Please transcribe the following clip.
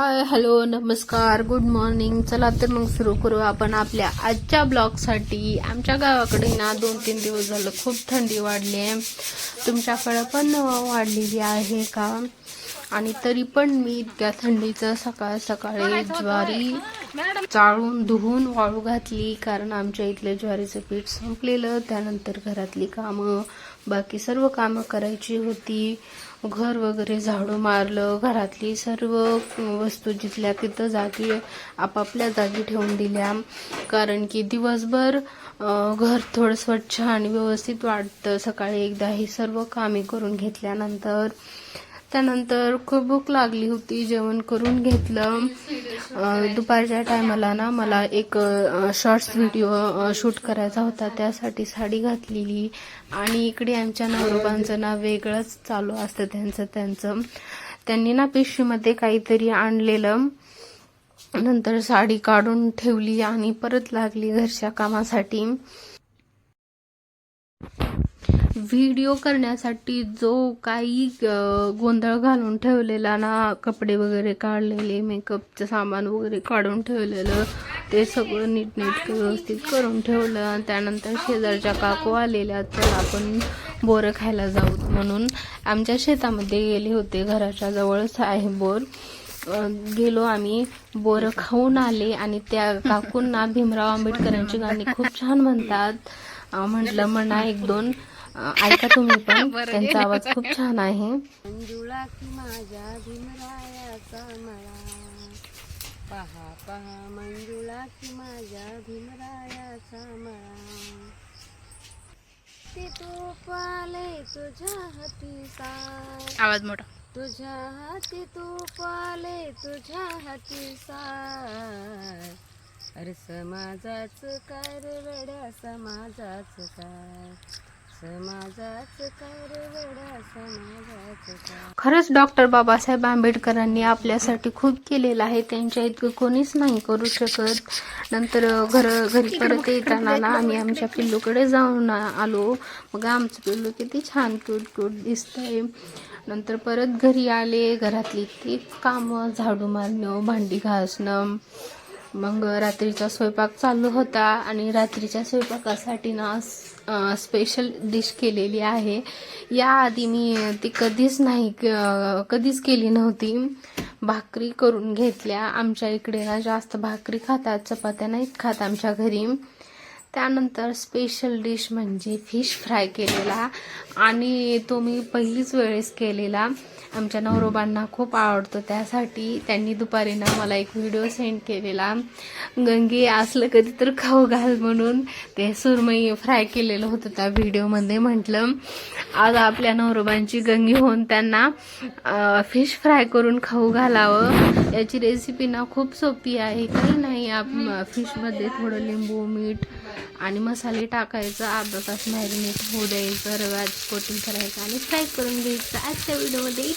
हाय hello नमस्कार good morning. चला तर मग सुरू करू आपण आपल्या आजच्या ब्लॉगसाठी. आमच्या गावाकडे ना दोन तीन दिवस झालं खूप थंडी वाढली आहे. तुमच्याकडं पण वाढलेली आहे का? आणि तरी पण मी इतक्या थंडीचं सकाळ सकाळी ज्वारी चाळून धुवून वाळू घातली. कारण आमच्या इथले ज्वारीचं पीठ संपलेलं. त्यानंतर घरातली कामं बाकी सर्व कामं करायची होती. घर वगैरे झाडू मारलं घरातली सर्व वस्तू जिथल्या तिथं जागी आपापल्या जागी ठेवून दिल्या. कारण की दिवसभर घर थोडं स्वच्छ आणि व्यवस्थित वाटतं. सकाळी एकदा ही सर्व कामे करून घेतल्यानंतर त्यानंतर खूप भूक लागली होती. जेवण करून घेतलं. दुपारच्या टायमाला ना मला एक शॉर्ट्स व्हिडिओ शूट करायचा होता. त्यासाठी साडी घातलेली. आणि इकडे आमच्या नवरोबांचं ना वेगळंच चालू असतं त्यांचं त्यांचं. त्यांनी ना पिशवीमध्ये काहीतरी आणलेलं. नंतर साडी काढून ठेवली आणि परत लागली घरच्या कामासाठी. व्हिडिओ करण्यासाठी जो काही गोंधळ घालून ठेवलेला ना कपडे वगैरे काढलेले मेकअपचं सामान वगैरे काढून ठेवलेलं ते सगळं नीटनेटकं व्यवस्थित करून ठेवलं आणि त्यानंतर शेजारच्या काकू आलेल्या तर आपण बोरं खायला जाऊ म्हणून आमच्या शेतामध्ये गेले होते घराच्या जवळच आहे बोर गेलो आम्ही बोरं खाऊन आले आणि त्या काकूंना भीमराव आंबेडकरांची गाणी खूप छान म्हणतात. म्हटलं म्हणा एक दोन. ऐका तुम्ही पण. त्यांचा आवाज खूप छान आहे. मंजुळा की माझ्या भीमरायाचा मळा. पहा पहा मंजुळा की माझ्या भीमरायाचा मळा. ते तूप आले तुझ्या हातीचा. आवाज मोठा. तुझ्या हाती तूप आले तुझ्या हातीचा. अरे समाजाच काय रे वेड्या समाजाच काय? खरंच डॉक्टर बाबासाहेब आंबेडकरांनी आपल्यासाठी खूप केलेलं आहे. त्यांच्या इतकं कोणीच नाही करू शकत. नंतर घर घरी परत येताना ना आम्ही आमच्या पिल्लूकडे जाऊन आलो. मग आमचं पिल्लू किती छान क्यूट क्यूट दिसतंय. नंतर परत घरी आले. घरातली ती कामं झाडू मारणं भांडी घासणं. मग रात्रीचा स्वयंपाक चालू होता आणि रात्रीच्या स्वयंपाकासाठी ना स्पेशल डिश केलेली आहे. याआधी मी ती कधीच नाही कधीच केली नव्हती. भाकरी करून घेतल्या. आमच्या इकडे ना जास्त भाकरी खातात चपात्या नाहीत खात आमच्या घरी. त्यानंतर स्पेशल डिश म्हणजे फिश फ्राय केलेला आणि तो मी पहिलीच वेळेस केलेला. आमच्या नवरोबांना खूप आवडतो त्यासाठी त्यांनी दुपारी ना मला एक व्हिडिओ सेंड केलेला. गंगे असलं कधी तर खाऊ घाल म्हणून ते सुरमई फ्राय केलेलं होतं त्या व्हिडिओमध्ये म्हटलं. आज आपल्या नवरोबांची गंगी होऊन त्यांना फिश फ्राय करून खाऊ घालावं. याची रेसिपी ना खूप सोपी आहे. काही नाही आप फिशमध्ये थोडं लिंबू मीठ आणि मसाले टाकायचं अर्धा तास मॅरिनेट होऊ द्यायचं रव्यात कोटिंग करायचं आणि फ्राय करून घ्यायचं आजच्या व्हिडिओमध्ये